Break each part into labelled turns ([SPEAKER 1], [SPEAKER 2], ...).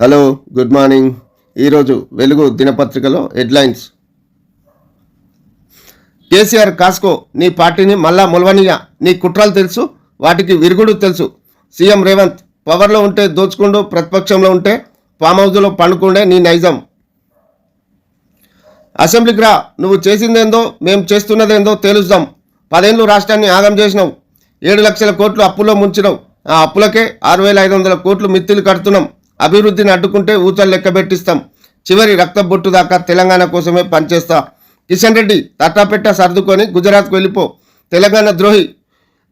[SPEAKER 1] Hello good morning ఈరోజు వెలుగు దినపత్రికలో హెడ్లైన్స్ కేసీఆర్ కాస్కో నీ పార్టీని మళ్ళా మొలవనియా నీ కుట్రలు తెలుసు వాటికి విరుగుడు తెలుసు. సీఎం రేవంత్ పవర్లో ఉంటే దోచుకుండు ప్రతిపక్షంలో ఉంటే ఫామ్ హౌస్లో పండుకుండే నీ నైజం. అసెంబ్లీకి రా నువ్వు చేసిందేందో మేము చేస్తున్నదేందో తేలుస్తాం. పదేళ్ళు రాష్ట్రాన్ని ఆగం చేసినావు ఏడు లక్షల కోట్లు అప్పులో ముంచినావు ఆ అప్పులకే ఆరు వేల ఐదు వందల కోట్లు మిత్తులు కడుతున్నాం. అభివృద్ధిని అడ్డుకుంటే ఊచలు లెక్కబెట్టిస్తాం చివరి రక్త బొట్టు దాకా తెలంగాణ కోసమే పనిచేస్తా. కిషన్ రెడ్డి తట్టాపెట్ట సర్దుకొని గుజరాత్కు వెళ్ళిపో. తెలంగాణ ద్రోహి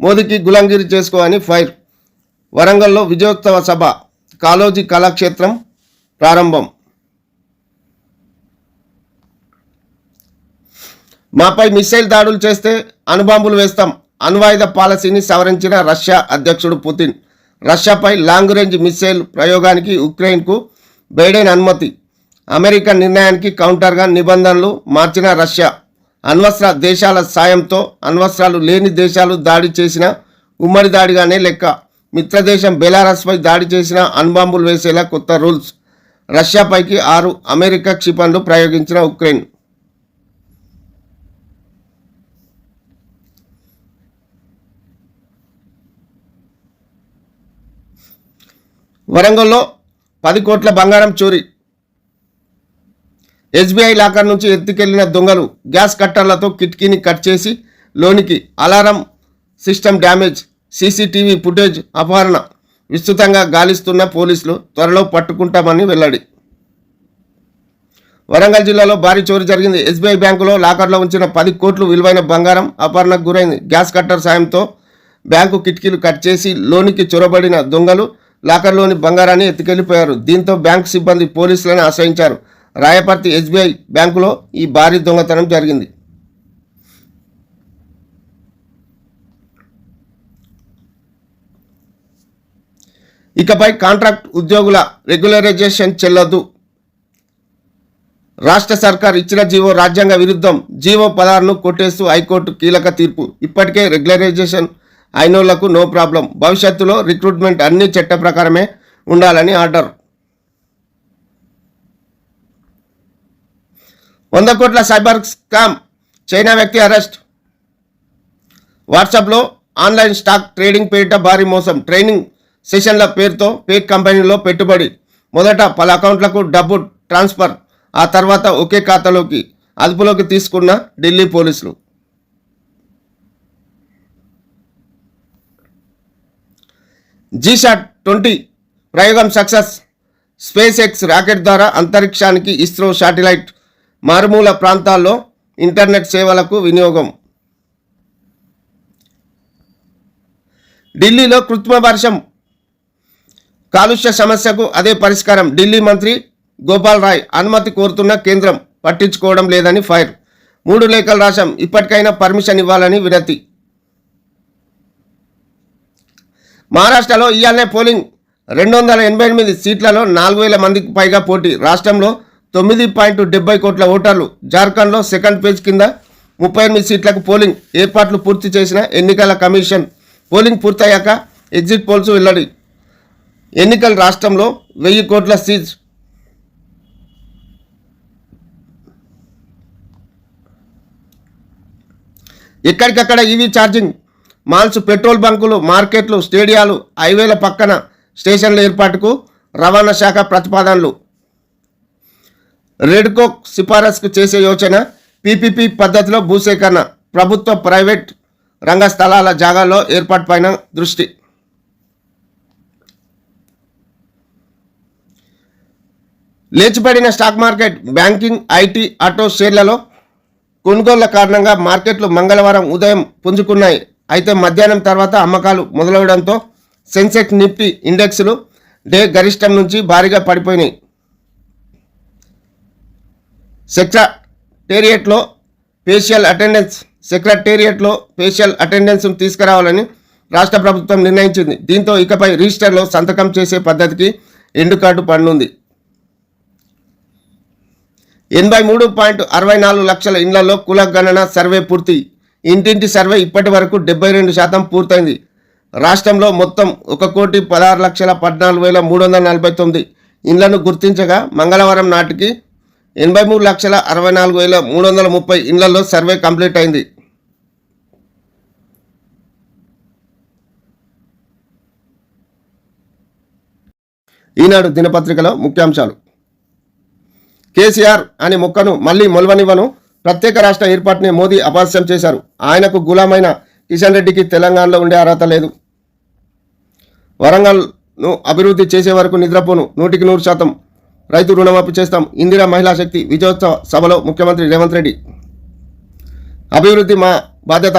[SPEAKER 1] మోదీకి గులాంగిరి చేసుకో అని ఫైర్. వరంగల్లో విజయోత్సవ సభ కాలోజీ కళాక్షేత్రం ప్రారంభం. మాపై మిసైల్ దాడులు చేస్తే అణుబాంబులు వేస్తాం. అణ్వాయుధ పాలసీని సవరించిన రష్యా అధ్యక్షుడు పుతిన్. రష్యాపై లాంగ్ రేంజ్ మిస్సైల్ ప్రయోగానికి ఉక్రెయిన్కు బైడెన్ అనుమతి. అమెరికా నిర్ణయానికి కౌంటర్గా నిబంధనలు మార్చిన రష్యా. అణ్వస్త్ర దేశాల సాయంతో అణ్వస్త్రాలు లేని దేశాలు దాడి చేసిన ఉమ్మడి దాడిగానే లెక్క. మిత్రదేశం బెలారస్పై దాడి చేసిన అణుబాంబులు వేసేలా కొత్త రూల్స్. రష్యాపైకి ఆరు అమెరికా క్షిపణులు ప్రయోగించిన ఉక్రెయిన్. వరంగల్లో పది కోట్ల బంగారం చోరీ. ఎస్బీఐ లాకర్ నుంచి ఎత్తుకెళ్ళిన దొంగలు గ్యాస్ కట్టర్లతో కిటికీని కట్ చేసి లోనికి alarm system damage CCTV footage అపహరణ విస్తృతంగా గాలిస్తున్న పోలీసులు త్వరలో పట్టుకుంటామని వెల్లడి. వరంగల్ జిల్లాలో భారీ చోరీ జరిగింది. ఎస్బీఐ బ్యాంకులో లాకర్లో ఉంచిన పది కోట్లు విలువైన బంగారం అపహరణకు గురైంది. గ్యాస్ కట్టర్ సాయంతో బ్యాంకు కిటికీలు కట్ చేసి లోనికి చొరబడిన దొంగలు లాకర్లోని బంగారాన్ని ఎత్తుకెళ్ళిపోయారు. దీంతో బ్యాంకు సిబ్బంది పోలీసులను ఆశ్రయించారు. రాయపర్తి ఎస్బీఐ బ్యాంకులో ఈ భారీ దొంగతనం జరిగింది. ఇకపై కాంట్రాక్ట్ ఉద్యోగుల రెగ్యులరైజేషన్ చెల్లదు. రాష్ట్ర సర్కార్ ఇచ్చిన జీవో రాజ్యాంగ విరుద్ధం. జీవో పదార్ను కొట్టేస్తూ హైకోర్టు కీలక తీర్పు. ఇప్పటికే రెగ్యులరైజేషన్ అయినోళ్ళకు నో ప్రాబ్లం. భవిష్యత్తులో రిక్రూట్మెంట్ అన్ని చట్ట ప్రకారమే ఉండాలని ఆర్డర్. వంద కోట్ల సైబర్ స్కామ్. చైనా వ్యక్తి అరెస్ట్. వాట్సాప్లో ఆన్లైన్ స్టాక్ ట్రేడింగ్ పేరిట భారీ మోసం. ట్రైనింగ్ సెషన్ల పేరుతో పేడ్ కంపెనీలో పెట్టుబడి. మొదట పలు అకౌంట్లకు డబ్బు ట్రాన్స్ఫర్. ఆ తర్వాత ఒకే ఖాతాలోకి అదుపులోకి తీసుకున్న ఢిల్లీ పోలీసులు. జీషాట్ ట్వంటీ ప్రయోగం సక్సెస్. స్పేస్ ఎక్స్ రాకెట్ ద్వారా అంతరిక్షానికి ఇస్రో శాటిలైట్ మారుమూల ప్రాంతాల్లో ఇంటర్నెట్ సేవలకు వినియోగం. ఢిల్లీలో కృత్రిమ వర్షం. కాలుష్య సమస్యకు అదే పరిష్కారం. ఢిల్లీ మంత్రి గోపాల్ రాయ్ అనుమతి కోరుతున్న కేంద్రం పట్టించుకోవడం లేదని ఫైర్. మూడు లేఖలు రాశాం. ఇప్పటికైనా పర్మిషన్ ఇవ్వాలని వినతి. మహారాష్ట్రలో ఇవాళనే పోలింగ్ రెండు వందల ఎనభై ఎనిమిది సీట్లలో నాలుగు వేల మందికి పైగా పోటీ. రాష్ట్రంలో తొమ్మిది పాయింట్ డెబ్బై కోట్ల ఓటర్లు. జార్ఖండ్లో సెకండ్ పేజ్ కింద ముప్పై ఎనిమిది సీట్లకు పోలింగ్ ఏర్పాట్లు పూర్తి చేసిన ఎన్నికల కమిషన్. పోలింగ్ పూర్తయ్యాక ఎగ్జిట్ పోల్స్ వెల్లడి. ఎన్నికల రాష్ట్రంలో వెయ్యి కోట్ల సీజ్. ఎక్కడికక్కడ ఈవీ ఛార్జింగ్. మాల్స్ పెట్రోల్ బంకులు మార్కెట్లు స్టేడియాలు హైవేల పక్కన స్టేషన్ల ఏర్పాటుకు రవాణా శాఖ ప్రతిపాదనలు. రెడ్కో సిఫారసుకు చేసే యోచన పీపీపీ పద్ధతిలో భూసేకరణ ప్రభుత్వ ప్రైవేట్ రంగ స్థలాల జాగాల్లో ఏర్పాటుపైన దృష్టి. లేచిపడిన stock market banking IT auto షేర్లలో కొనుగోళ్ళ కారణంగా మార్కెట్లు మంగళవారం ఉదయం పుంజుకున్నాయి. అయితే మధ్యాహ్నం తర్వాత అమ్మకాలు మొదలవడంతో సెన్సెక్స్ నిఫ్టీ ఇండెక్స్లు డే గరిష్టం నుంచి భారీగా పడిపోయినాయి. సెక్రటేరియట్లో ఫేషియల్ అటెండెన్స్ సెక్రటేరియట్లో ఫేషియల్ అటెండెన్స్ను తీసుకురావాలని రాష్ట్ర ప్రభుత్వం నిర్ణయించింది. దీంతో ఇకపై రిజిస్టర్లో సంతకం చేసే పద్ధతికి ఎండు కార్డు పన్నుంది. ఎనభై మూడు పాయింట్ అరవై నాలుగు లక్షల ఇండ్లలో కుల గణన సర్వే పూర్తి. ఇంటింటి సర్వే ఇప్పటి వరకు డెబ్బై రెండు శాతం పూర్తయింది. రాష్ట్రంలో మొత్తం ఒక కోటి పదహారు లక్షల పద్నాలుగు వేల మూడు వందల నలభై తొమ్మిది ఇండ్లను గుర్తించగా మంగళవారం నాటికి ఎనభై మూడు లక్షల అరవై నాలుగు వేల మూడు వందల ముప్పై ఇండ్లలో సర్వే కంప్లీట్ అయింది. ఈనాడు దినపత్రికలో ముఖ్యాంశాలు. కేసీఆర్ అనే మొక్కను మళ్ళీ మొలవనివ్వను ప్రత్యేక రాష్ట్ర ఏర్పాటుని మోదీ అపహాస్యం చేశారు. ఆయనకు గులామైన కిషన్ రెడ్డికి తెలంగాణలో ఉండే అర్హత లేదు. వరంగల్ను అభివృద్ధి చేసే వరకు నిద్రపోను. నూటికి నూరు శాతం రైతు రుణమాఫీ చేస్తాం. ఇందిరా మహిళా శక్తి విజయోత్సవ సభలో ముఖ్యమంత్రి రేవంత్ రెడ్డి. అభివృద్ధి మా బాధ్యత.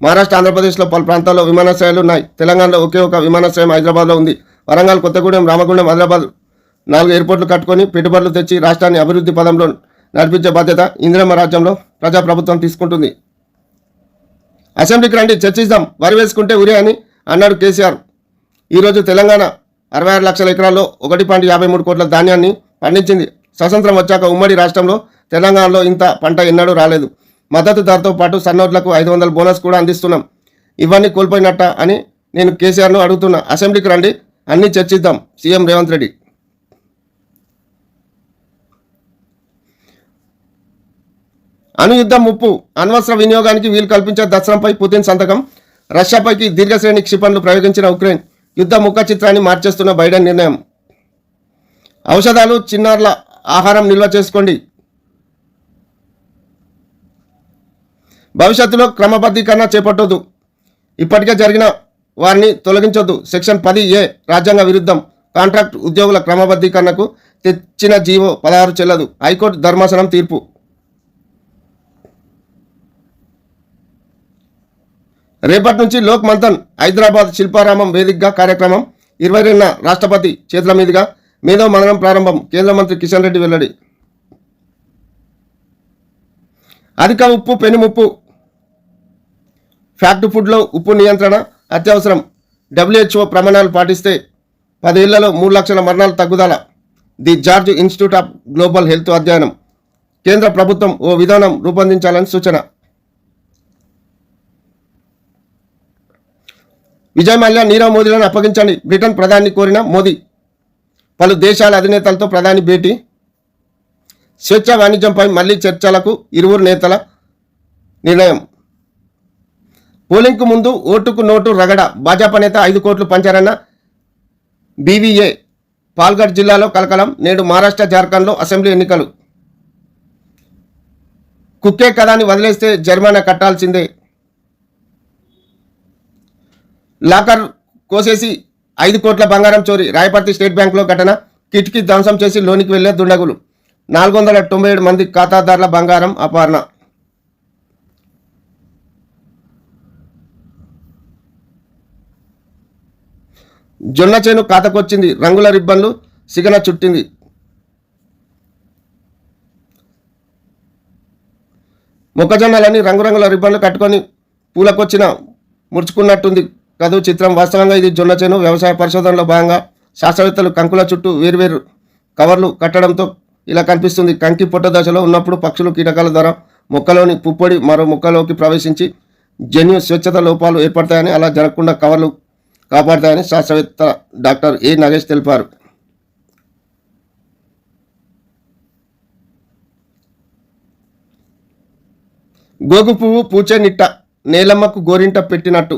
[SPEAKER 1] మహారాష్ట్ర ఆంధ్రప్రదేశ్లో పలు ప్రాంతాల్లో విమానాశ్రయాలు ఉన్నాయి. తెలంగాణలో ఒకే ఒక విమానాశ్రయం హైదరాబాద్లో ఉంది. వరంగల్ కొత్తగూడెం రామగుండం హైదరాబాద్ నాలుగు ఎయిర్పోర్ట్లు కట్టుకొని పెట్టుబడులు తెచ్చి రాష్ట్రాన్ని అభివృద్ధి పదంలో నడిపించే బాధ్యత ఇందిరమ్మ రాజ్యంలో ప్రజాప్రభుత్వం తీసుకుంటుంది. అసెంబ్లీకి రండి చర్చిద్దాం వరి వేసుకుంటే ఉరే అని అన్నాడు కేసీఆర్. ఈరోజు తెలంగాణ అరవై ఆరు లక్షల ఎకరాల్లో ఒకటి పాయింట్ యాభై మూడు కోట్ల ధాన్యాన్ని పండించింది. స్వతంత్రం వచ్చాక ఉమ్మడి రాష్ట్రంలో తెలంగాణలో ఇంత పంట ఎన్నడూ రాలేదు. మద్దతు ధరతో పాటు సన్నోట్లకు ఐదు వందల బోనస్ కూడా అందిస్తున్నాం. ఇవన్నీ కోల్పోయినట్ట అని నేను కేసీఆర్ను అడుగుతున్నా. అసెంబ్లీకి రండి అన్నీ చర్చిద్దాం సీఎం రేవంత్ రెడ్డి. అణుయుద్ధం ముప్పు అణ్వస్త్ర వినియోగానికి వీలు కల్పించే దసరంపై పుతిన్ సంతకం. రష్యాపైకి దీర్ఘశ్రేణి క్షిపణులు ప్రయోగించిన ఉక్రెయిన్ యుద్ధ ముఖ చిత్రాన్ని మార్చేస్తున్న బైడెన్ నిర్ణయం. ఔషధాలు చిన్నారుల ఆహారం నిల్వ చేసుకోండి. భవిష్యత్తులో క్రమబద్ధీకరణ చేపట్టొద్దు. ఇప్పటికే జరిగిన వారిని తొలగించొద్దు. సెక్షన్ పది ఏ రాజ్యాంగ విరుద్ధం కాంట్రాక్ట్ ఉద్యోగుల క్రమబద్ధీకరణకు తెచ్చిన జీవో పదహారు చెల్లదు. హైకోర్టు ధర్మాసనం తీర్పు. రేపటి నుంచి లోక్ మంథన్ హైదరాబాద్ శిల్పారామం వేదికగా కార్యక్రమం. ఇరవై రెండున రాష్ట్రపతి చేతుల మీదుగా మేధో మననం ప్రారంభం. కేంద్ర మంత్రి కిషన్ రెడ్డి వెల్లడి. అధిక ఉప్పు పెనుముప్పు. ఫ్యాక్ట్ ఫుడ్లో ఉప్పు నియంత్రణ అత్యవసరం. డబ్ల్యూహెచ్ఓ ప్రమాణాలు పాటిస్తే పదేళ్ళలో మూడు లక్షల మరణాలు తగ్గుదల. The George Institute of Global Health అధ్యయనం. కేంద్ర ప్రభుత్వం ఓ విధానం రూపొందించాలని సూచన. విజయ్ మల్యా నీరవ్ మోదీలను అప్పగించండి. బ్రిటన్ ప్రధాని కోరిన మోదీ. పలు దేశాల అధినేతలతో ప్రధాని భేటీ. స్వేచ్ఛ వాణిజ్యంపై మళ్ళీ చర్చలకు ఇరువురు నేతల నిర్ణయం. పోలింగ్కు ముందు ఓటుకు నోటు రగడ. భాజపా నేత ఐదు కోట్లు పంచారన్న బీవీఏ పాల్గఢ్ జిల్లాలో కలకలం నేడు మహారాష్ట్ర జార్ఖండ్లో అసెంబ్లీ ఎన్నికలు. కుక్కే కథాన్ని వదిలేస్తే జరిమానా కట్టాల్సిందే. లాకర్ కోసేసి ఐదు కోట్ల బంగారం చోరీ రాయపర్తి స్టేట్ బ్యాంకులో ఘటన. కిటికీ ధ్వంసం చేసి లోనికి వెళ్ళే దుండగులు. నాలుగు వందల తొంభై ఏడు మంది ఖాతాదారుల బంగారం అపహరణ. జొన్న చేను ఖాతాకొచ్చింది రంగుల రిబ్బన్లు సిగన చుట్టింది. మొక్కజొన్నలన్నీ రంగురంగుల రిబ్బన్లు కట్టుకొని పూలకొచ్చిన ముడుచుకున్నట్టుంది. కథ చిత్రం వాస్తవంగా ఇది జొన్న చేను. వ్యవసాయ పరిశోధనలో భాగంగా శాస్త్రవేత్తలు కంకుల చుట్టూ వేర్వేరు కవర్లు కట్టడంతో ఇలా కనిపిస్తుంది. కంకి పొట్ట దశలో ఉన్నప్పుడు పక్షులు కీటకాల ద్వారా మొక్కలోని పుప్పొడి మరో మొక్కలోకి ప్రవేశించి జన్యు స్వచ్ఛత లోపాలు ఏర్పడతాయని అలా జరగకుండా కవర్లు కాపాడతాయని శాస్త్రవేత్త డాక్టర్ ఏ. నాగేష్ తెలిపారు. గోగు పువ్వు పూచే నిట్ట నేలమ్మకు గోరింట పెట్టినట్టు